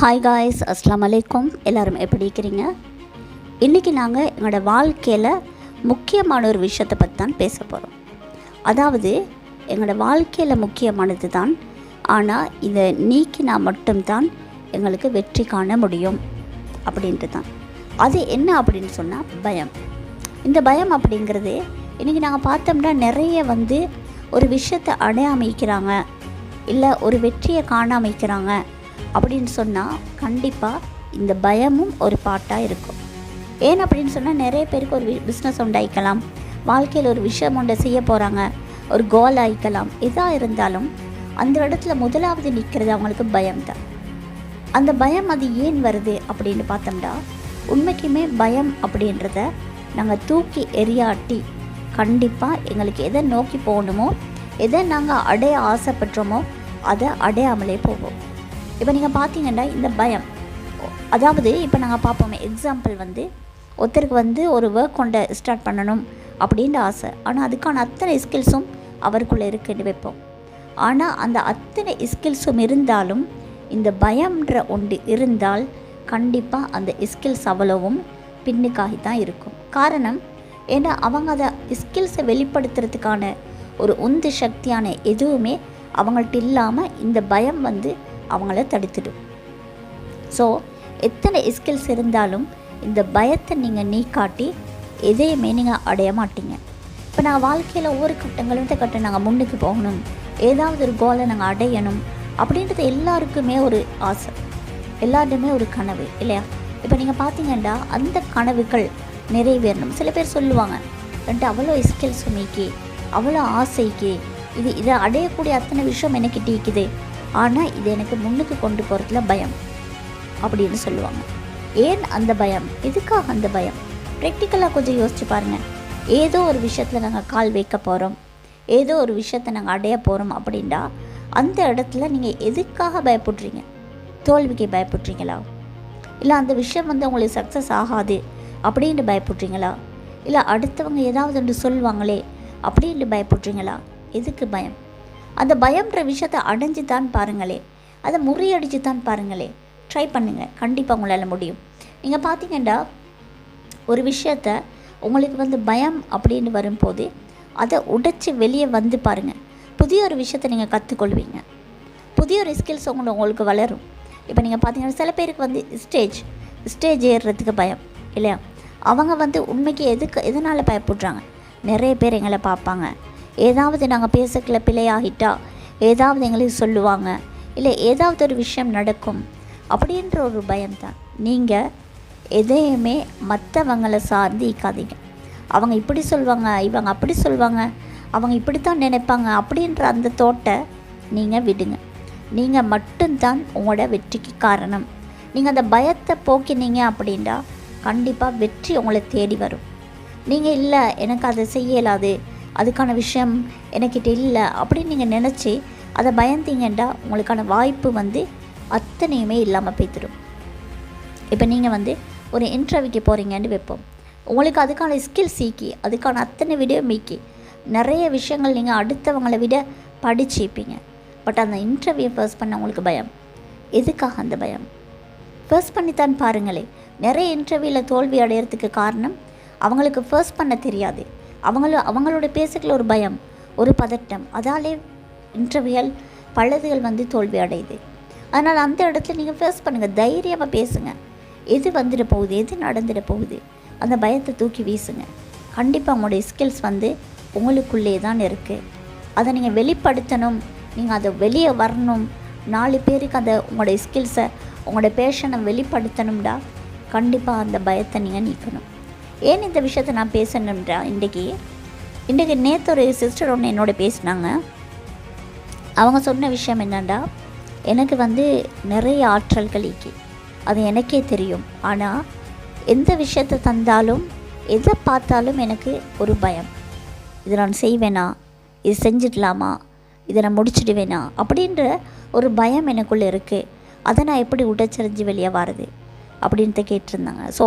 Hi guys அஸ்லாம் அலைக்கும் எல்லாரும் எப்படி இருக்கிறீங்க? இன்றைக்கி நாங்கள் எங்களோட வாழ்க்கையில் முக்கியமான ஒரு விஷயத்தை பற்றி தான் பேச போகிறோம் அதாவது எங்களோட வாழ்க்கையில் முக்கியமானது தான் ஆனால் இதை நீக்கினா மட்டும்தான் எங்களுக்கு வெற்றி காண முடியும் அப்படின்ட்டு தான் அது என்ன அப்படின்னு சொன்னால் பயம். இந்த பயம் அப்படிங்கிறது இன்றைக்கி நாங்கள் பார்த்தோம்னா நிறைய வந்து ஒரு விஷயத்தை அடையாமைக்கிறாங்க இல்லை ஒரு வெற்றியை காணாமைக்கிறாங்க அப்படின்னு சொன்னால் கண்டிப்பாக இந்த பயமும் ஒரு பாட்டாக இருக்கும். ஏன் அப்படின்னு சொன்னால் நிறைய பேருக்கு ஒரு பிஸ்னஸ் உண்டாயிக்கலாம். வாழ்க்கையில் ஒரு விஷயம் ஒன்றை செய்ய போகிறாங்க ஒரு கோல் ஆயிக்கலாம். எதாக இருந்தாலும் அந்த இடத்துல முதலாவது நிற்கிறது அவங்களுக்கு பயம்தான். அந்த பயம் அது ஏன் வருது அப்படின்னு பார்த்தோம்னா உண்மைக்குமே பயம் அப்படின்றத நாங்கள் தூக்கி எரியாட்டி கண்டிப்பாக எங்களுக்கு எதை நோக்கி போகணுமோ எதை நாங்கள் அடைய ஆசைப்பட்டோமோ அதை அடையாமலே போவோம். இப்போ நீங்கள் பார்த்தீங்கன்னா இந்த பயம். அதாவது இப்போ நாங்கள் பார்ப்போமே எக்ஸாம்பிள் வந்து ஒருத்தருக்கு வந்து ஒரு ஒர்க் கொண்ட ஸ்டார்ட் பண்ணணும் அப்படின்ற ஆசை. ஆனால் அதுக்கான அத்தனை ஸ்கில்ஸும் அவருக்குள்ளே இருக்குன்னு வைப்போம். ஆனால் அந்த அத்தனை ஸ்கில்ஸும் இருந்தாலும் இந்த பயம்ன்ற ஒன்று இருந்தால் கண்டிப்பாக அந்த ஸ்கில்ஸ் அவ்வளவும் பின்னுக்காகி தான் இருக்கும். காரணம் ஏன்னா அவங்க அதை ஸ்கில்ஸை வெளிப்படுத்துறதுக்கான ஒரு உந்து சக்தியான எதுவுமே அவங்கள்ட்ட இல்லாமல் இந்த பயம் வந்து அவங்கள தடுத்துடும். ஸோ எத்தனை ஸ்கில்ஸ் இருந்தாலும் இந்த பயத்தை நீங்கள் நீக்காட்டி எதையுமே நீங்கள் அடைய மாட்டீங்க. இப்போ நான் வாழ்க்கையில் ஒவ்வொரு கட்டங்களும் இந்த கட்டம் நாங்கள் முன்னுக்கு போகணும். ஏதாவது ஒரு கோலை நாங்கள் அடையணும் அப்படின்றது எல்லாருக்குமே ஒரு ஆசை. எல்லாருமே ஒரு கனவு இல்லையா? இப்போ நீங்கள் பார்த்தீங்கன்னா அந்த கனவுகள் நிறைவேறணும். சில பேர் சொல்லுவாங்க ரெண்டு அவ்வளோ ஸ்கில் சுமைக்கு அவ்வளோ ஆசைக்கு இது இதை அடையக்கூடிய அத்தனை விஷயம் எனக்கு டீக்குது ஆனால் இது எனக்கு முன்னுக்கு கொண்டு போகிறதுல பயம் அப்படின்னு சொல்லுவாங்க. ஏன் அந்த பயம்? எதுக்காக அந்த பயம்? ப்ராக்டிக்கலாக கொஞ்சம் யோசிச்சு பாருங்கள் ஏதோ ஒரு விஷயத்தில் நாங்கள் கால் வைக்க போகிறோம் ஏதோ ஒரு விஷயத்தை நாங்கள் அடைய போகிறோம் அப்படின்னா அந்த இடத்துல நீங்கள் எதுக்காக பயப்படுறீங்க? தோல்விக்கு பயப்படுறீங்களா? இல்லை அந்த விஷயம் வந்து உங்களுக்கு சக்ஸஸ் ஆகாது அப்படின்னு பயப்படுறீங்களா? இல்லை அடுத்தவங்க ஏதாவது ஒன்று சொல்லுவாங்களே அப்படின்னு பயப்படுறீங்களா? எதுக்கு பயம்? அந்த பயம்ன்ற விஷயத்தை அடைஞ்சு தான் பாருங்களே. அதை முறியடிச்சு தான் பாருங்களே. ட்ரை பண்ணுங்கள் கண்டிப்பாக உங்களால் முடியும். நீங்கள் பார்த்தீங்கன்னா ஒரு விஷயத்த உங்களுக்கு வந்து பயம் அப்படின்னு வரும்போது அதை உடைச்சி வெளியே வந்து பாருங்கள் புதிய ஒரு விஷயத்தை நீங்கள் கற்றுக்கொள்வீங்க புதிய ஒரு ஸ்கில்ஸ் உங்களை உங்களுக்கு வளரும். இப்போ நீங்கள் பார்த்தீங்கன்னா சில பேருக்கு வந்து ஸ்டேஜ் ஸ்டேஜ் ஏறுறதுக்கு பயம் இல்லையா? அவங்க வந்து உண்மைக்கு எதுக்கு எதனால் பயப்படுறாங்க? நிறைய பேர் எங்களை பார்ப்பாங்க. ஏதாவது நாங்கள் பேசக்கல பிழையாகிட்டா ஏதாவது எங்களுக்கு சொல்லுவாங்க. இல்லை ஏதாவது ஒரு விஷயம் நடக்கும் அப்படின்ற ஒரு பயம்தான். நீங்கள் எதையுமே மற்றவங்களை சார்ந்து இக்காதீங்க அவங்க இப்படி சொல்லுவாங்க இவங்க அப்படி சொல்லுவாங்க அவங்க இப்படி தான் நினைப்பாங்க அப்படின்ற அந்த தோட்டை நீங்கள் விடுங்க. நீங்கள் மட்டும்தான் உங்களோட வெற்றிக்கு காரணம். நீங்கள் அந்த பயத்தை போக்கினீங்க அப்படின்னா கண்டிப்பாக வெற்றி உங்களை தேடி வரும். நீங்கள் இல்லை எனக்கு அதை செய்யலாது அதுக்கான விஷயம் எனக்கிட்ட இல்லை அப்படின்னு நீங்கள் நினச்சி அதை பயந்தீங்கன்னா உங்களுக்கான வாய்ப்பு வந்து அத்தனையுமே இல்லாமல் போய்த்திடும் இப்போ நீங்கள் வந்து ஒரு இன்டர்வியூக்கு போகிறீங்கன்னு வைப்போம். உங்களுக்கு அதுக்கான ஸ்கில் சீக்கி அதுக்கான அத்தனை வீடியோ மீக்கி நிறைய விஷயங்கள் நீங்கள் அடுத்தவங்களை விட படிச்சுப்பீங்க பட் அந்த இன்டர்வியூ ஃபர்ஸ்ட் பண்ண உங்களுக்கு பயம். எதுக்காக அந்த பயம்? ஃபர்ஸ்ட் பண்ணித்தான் பாருங்களே. நிறைய இன்டர்வியூவில் தோல்வி அடையிறதுக்கு காரணம் அவங்களுக்கு ஃபர்ஸ்ட் பண்ண தெரியாது. அவங்கள அவங்களோட பேசுகிற ஒரு பயம் ஒரு பதட்டம். அதாலே இன்டர்வியூகள் பழுதுகள் வந்து தோல்வி அடையுது. அதனால் அந்த இடத்துல நீங்கள் ஃபேஸ் பண்ணுங்கள் தைரியமாக பேசுங்க. எது வந்துட போகுது எது நடந்துட போகுது அந்த பயத்தை தூக்கி வீசுங்க. கண்டிப்பாக உங்களுடைய ஸ்கில்ஸ் வந்து உங்களுக்குள்ளே தான் இருக்குது அதை நீங்கள் வெளிப்படுத்தணும் நீங்கள் அதை வெளியே வரணும். நாலு பேருக்கு அந்த உங்களுடைய ஸ்கில்ஸை உங்களோட பேஷனை வெளிப்படுத்தணும்டா கண்டிப்பாக அந்த பயத்தை நீங்கள் நீக்கணும். ஏன் இந்த விஷயத்தை நான் பேசணுன்றா இன்றைக்கி இன்றைக்கி நேற்று ஒரு சிஸ்டர் ஒன்று என்னோட பேசினாங்க. அவங்க சொன்ன விஷயம் என்னென்னா எனக்கு வந்து நிறைய ஆற்றல்கள் இருக்கு. அது எனக்கே தெரியும். ஆனால் எந்த விஷயத்தை தந்தாலும் எதை பார்த்தாலும் எனக்கு ஒரு பயம். இதை நான் செய்வேனா? இது செஞ்சிடலாமா? இதை நான் முடிச்சிடுவேனா? அப்படின்ற ஒரு பயம் எனக்குள்ளே இருக்குது அதை நான் எப்படி உடச்சரிஞ்சு வெளியே வர்றது? அப்படின்ட்டு கேட்டிருந்தாங்க. ஸோ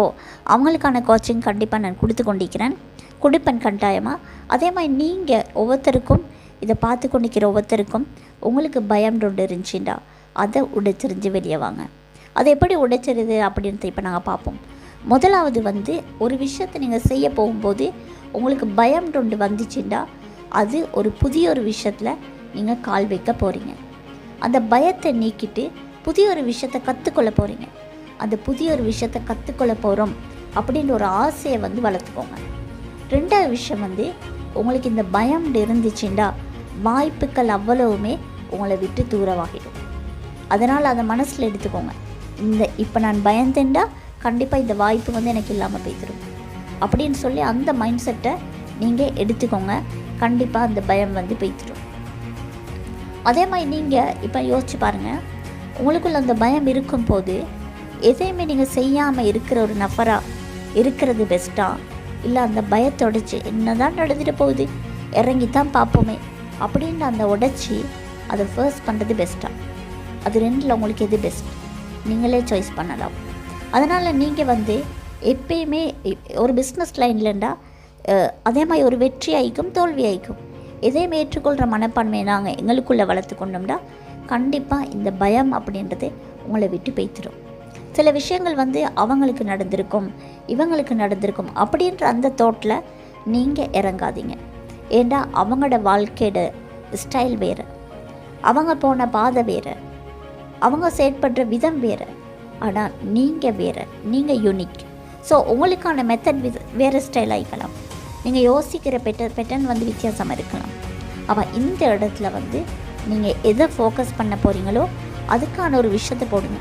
அவங்களுக்கான கோச்சிங் கண்டிப்பாக நான் கொடுத்து கொண்டிருக்கிறேன். கொடுப்பேன் கட்டாயமாக அதே மாதிரி நீங்கள் ஒவ்வொருத்தருக்கும் இதை பார்த்து கொண்டிருக்கிற ஒவ்வொருத்தருக்கும் உங்களுக்கு பயம் ஒன்று இருந்துச்சுண்டா? அதை உடைச்செறிஞ்சு வெளியே வாங்க. அதை எப்படி உடைச்சிருது அப்படின்றத இப்போ நாங்கள் பார்ப்போம். முதலாவது வந்து ஒரு விஷயத்தை நீங்கள் செய்ய போகும்போது உங்களுக்கு பயம் ஒன்று வந்துச்சுண்டா? அது ஒரு புதிய ஒரு விஷயத்தில் நீங்கள் கால் வைக்க போகிறீங்க அந்த பயத்தை நீக்கிட்டு புதிய ஒரு விஷயத்தை கற்றுக்கொள்ள போகிறீங்க அந்த புதிய ஒரு விஷயத்தை கற்றுக்கொள்ள போகிறோம் அப்படின்ற ஒரு ஆசையை வந்து வளர்த்துக்கோங்க. ரெண்டாவது விஷயம் வந்து உங்களுக்கு இந்த பயம் இருந்துச்சுண்டா வாய்ப்புகள் அவ்வளவுமே உங்களை விட்டு தூரமாகிடும். அதனால் அதை மனசில் எடுத்துக்கோங்க. இந்த இப்போ நான் பயந்தேன்டா கண்டிப்பாக இந்த வாய்ப்பு வந்து எனக்கு இல்லாமல் போய்த்திடும் அப்படின்னு சொல்லி அந்த மைண்ட் செட்டை நீங்கள் எடுத்துக்கோங்க. கண்டிப்பாக அந்த பயம் வந்து போய்த்திடும் அதே மாதிரி நீங்கள் இப்போ யோசிச்சு பாருங்கள் உங்களுக்குள்ள அந்த பயம் இருக்கும்போது எதையுமே நீங்கள் செய்யாமல் இருக்கிற ஒரு நபராக இருக்கிறது பெஸ்ட்டாக இல்லை அந்த பயத்தை உடைச்சி என்ன தான் நடந்துட்டு போகுது? இறங்கி தான் பார்ப்போமே. அப்படின்னு அந்த உடைச்சி அதை ஃபர்ஸ்ட் பண்ணுறது பெஸ்ட்டாக அது ரெண்டில் உங்களுக்கு எது பெஸ்ட் நீங்களே சாய்ஸ் பண்ணலாம். அதனால் நீங்கள் வந்து எப்பயுமே ஒரு பிஸ்னஸ் லைன்லண்டா அதே மாதிரி ஒரு வெற்றி ஆயிக்கும் தோல்வி ஆயிக்கும் எதையும் ஏற்றுக்கொள்கிற மனப்பான்மையை நாங்கள் எங்களுக்குள்ளே வளர்த்து கொண்டோம்னா கண்டிப்பாக இந்த பயம் அப்படின்றது உங்களை விட்டு பேய்த்திடும் சில விஷயங்கள் வந்து அவங்களுக்கு நடந்திருக்கும் இவங்களுக்கு நடந்திருக்கும் அப்படின்ற அந்த தோட்டில் நீங்கள் இறங்காதீங்க. ஏண்டா அவங்களோட வாழ்க்கையோட ஸ்டைல் வேறு. அவங்க போன பாதை வேறு. அவங்க செயற்படுற விதம் வேறு. ஆனால் நீங்கள் வேறு. நீங்கள் யூனிக் ஸோ உங்களுக்கான மெத்தட் வித வேறு ஸ்டைல் ஆகிக்கலாம் நீங்கள் யோசிக்கிற பெட்டர் பெட்டர்ன் வந்து வித்தியாசமாக இருக்கலாம். அப்போ இந்த இடத்துல வந்து நீங்கள் எதை ஃபோக்கஸ் பண்ண போகிறீங்களோ அதுக்கான ஒரு விஷயத்தை போடுங்க.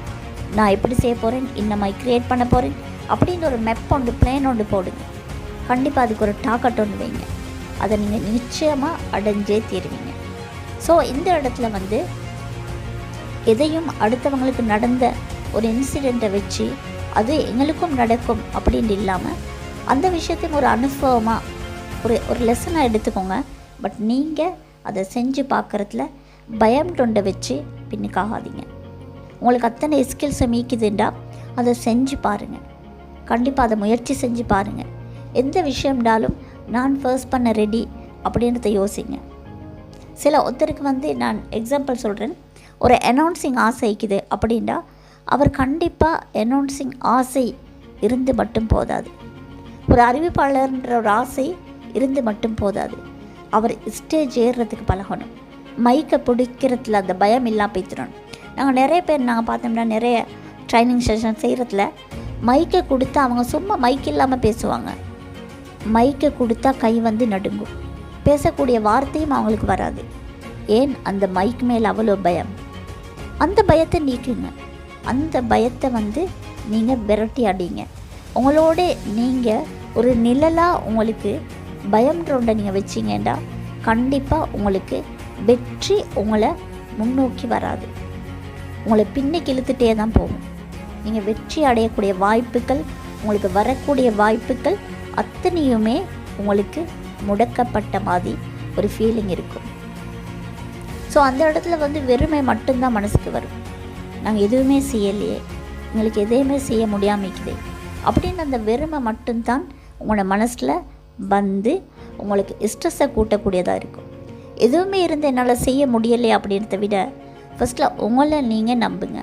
நான் எப்படி செய்ய போகிறேன் இந்த மாதிரி க்ரியேட் பண்ண போகிறேன் அப்படின்னு ஒரு மெப் ஒன்று பிளான் ஒன்று போடுங்க. கண்டிப்பாக அதுக்கு ஒரு டாக்கெட் ஒன்று வைங்க. அதை நீங்கள் நிச்சயமாக அடைஞ்சே தீருவீங்க. ஸோ இந்த இடத்துல வந்து எதையும் அடுத்தவங்களுக்கு நடந்த ஒரு இன்சிடெண்ட்டை வச்சு அது எங்களுக்கும் நடக்கும் அப்படின்னு இல்லாமல் அந்த விஷயத்தையும் ஒரு அனுபவமாக ஒரு ஒரு லெசனாக எடுத்துக்கோங்க. பட் நீங்கள் அதை செஞ்சு பார்க்குறதுல பயம் தொண்டை வச்சு பின்னுக்காகாதீங்க. உங்களுக்கு அத்தனை ஸ்கில்ஸை மீக்குதுண்டா? அதை செஞ்சு பாருங்கள் கண்டிப்பாக அதை முயற்சி செஞ்சு பாருங்கள் எந்த விஷயம்னாலும் நான் ஃபர்ஸ்ட் பண்ண ரெடி அப்படின்றத யோசிங்க. சில ஒருத்தருக்கு வந்து நான் எக்ஸாம்பிள் சொல்கிறேன் ஒரு அனௌன்சிங் ஆசை இருக்குது அப்படின்னா அவர் கண்டிப்பாக அனௌன்சிங் ஆசை இருந்து மட்டும் போதாது. ஒரு அறிவிப்பாளர்ன்ற ஒரு ஆசை இருந்து மட்டும் போதாது. அவர் ஸ்டேஜ் ஏறுறதுக்கு பழகணும். மைக்கை பிடிக்கிறதுல அந்த பயம் இல்லாமல் போய்த்திடணும் நாங்கள் நிறைய பேர் நாங்கள் பார்த்தோம்னா நிறைய ட்ரைனிங் செஷன் செய்கிறதுல மைக்கை கொடுத்து அவங்க சும்மா மைக் இல்லாமல் பேசுவாங்க. மைக்கை கொடுத்தா கை வந்து நடுங்கும். பேசக்கூடிய வார்த்தையும் அவங்களுக்கு வராது. ஏன்? அந்த மைக் மேல் அவ்வளோ பயம். அந்த பயத்தை நீக்குங்க. அந்த பயத்தை வந்து நீங்கள் விரட்டி அடிங்க. உங்களோட நீங்கள் ஒரு நிழலாக உங்களுக்கு பயம்ன்ற ஒன்றை நீங்கள் வச்சிங்கன்னா கண்டிப்பாக உங்களுக்கு வெற்றி உங்களை முன்னோக்கி வராது. உங்களை பின்னுக்கு இழுத்துட்டே தான் போகும். நீங்கள் வெற்றி அடையக்கூடிய வாய்ப்புகள் உங்களுக்கு வரக்கூடிய வாய்ப்புகள் அத்தனையுமே உங்களுக்கு முடக்கப்பட்ட மாதிரி ஒரு ஃபீலிங் இருக்கும். ஸோ அந்த இடத்துல வந்து வெறுமை மட்டும்தான் மனசுக்கு வரும். நாங்கள் எதுவுமே செய்யலையே. எங்களுக்கு எதையுமே செய்ய முடியாமல்க்குது அப்படின்னு அந்த வெறுமை மட்டும்தான் உங்களோட மனசில் வந்து உங்களுக்கு ஸ்ட்ரெஸ்ஸை கூட்டக்கூடியதாக இருக்கும். எதுவுமே இருந்து என்னால் செய்ய முடியலையே அப்படின்றத விட ஃபஸ்ட்டில் உங்களை நீங்கள் நம்புங்க.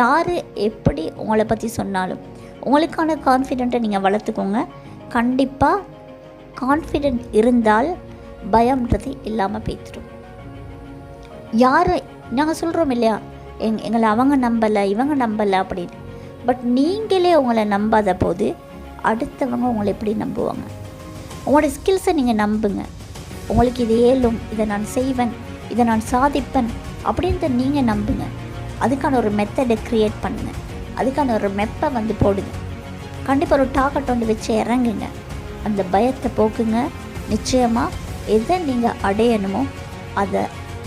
யார் எப்படி உங்களை பற்றி சொன்னாலும் உங்களுக்கான கான்ஃபிடென்ட்டை நீங்கள் வளர்த்துக்கோங்க. கண்டிப்பாக கான்ஃபிடென்ட் இருந்தால் பயம்ன்றது இல்லாமல் பேத்துடும் யார் நாங்கள் சொல்கிறோம் இல்லையா? எங் எங்களை அவங்க நம்பலை இவங்க நம்பலை அப்படின்னு. பட் நீங்களே உங்களை நம்பாத போது அடுத்தவங்க உங்களை எப்படி நம்புவாங்க? உங்களோட ஸ்கில்ஸை நீங்கள் நம்புங்க. உங்களுக்கு இது ஏலும் இதை நான் செய்வேன் இதை நான் சாதிப்பேன் அப்படின்றத நீங்கள் நம்புங்க. அதுக்கான ஒரு மெத்தடை க்ரியேட் பண்ணுங்க. அதுக்கான ஒரு மெப்பை வந்து போடுங்க. கண்டிப்பாக ஒரு டாக்கெட் ஒன்று வச்சு இறங்குங்க. அந்த பயத்தை போக்குங்க. நிச்சயமாக எதை நீங்கள் அடையணுமோ அதை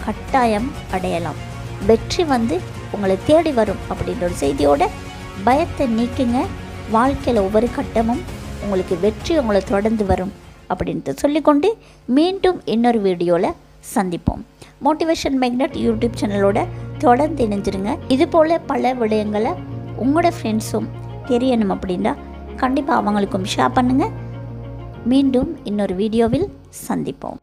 கட்டாயம் அடையலாம். வெற்றி வந்து உங்களை தேடி வரும் அப்படின்ற ஒரு செய்தியோட பயத்தை நீக்குங்க. வாழ்க்கையில் ஒவ்வொரு கட்டமும் உங்களுக்கு வெற்றி உங்களை தொடர்ந்து வரும் அப்படின்ட்டு சொல்லிக்கொண்டு மீண்டும் இன்னொரு வீடியோவில் சந்திப்போம். மோட்டிவேஷன் மேக்னட் யூடியூப் சேனலோட தொடர்ந்து இணைஞ்சிருங்க. இது போல் பல விடயங்களை உங்களோட ஃப்ரெண்ட்ஸும் தெரியணும் அப்படின்னா கண்டிப்பாக அவங்களுக்கும் ஷேர் பண்ணுங்கள் மீண்டும் இன்னொரு வீடியோவில் சந்திப்போம்.